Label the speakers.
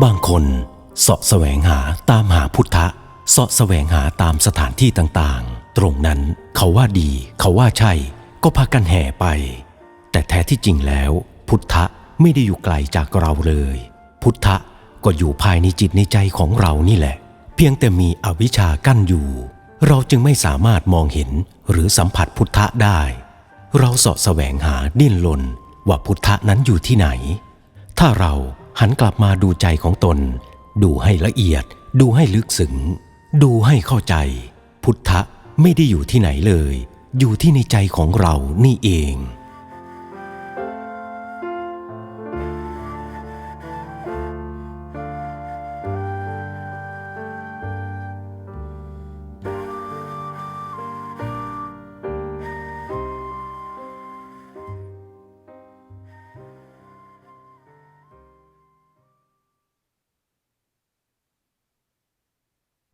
Speaker 1: บางคนเสาะแสวงหาตามหาพุทธะเสาะแสวงหาตามสถานที่ต่างๆ ตรงนั้นเขาว่าดี เขาว่าใช่ ก็พากันแห่ไป แต่แท้ที่จริงแล้ว พุทธะไม่ได้อยู่ไกลจากเราเลย พุทธะก็อยู่ภายในจิตในใจของเรานี่แหละ เพียงแต่มีอวิชากั้นอยู่ เราจึงไม่สามารถมองเห็นหรือสัมผัสพุทธะได้ เราเสาะแสวงหาดิ้นรนว่าพุทธะนั้นอยู่ที่ไหน ถ้าเรา หันกลับมาดูใจของตน ดูให้ละเอียด ดูให้ลึกซึ้งดูให้เข้าใจ พุทธะไม่ได้อยู่ที่ไหนเลย อยู่ที่ในใจของเรานี่เอง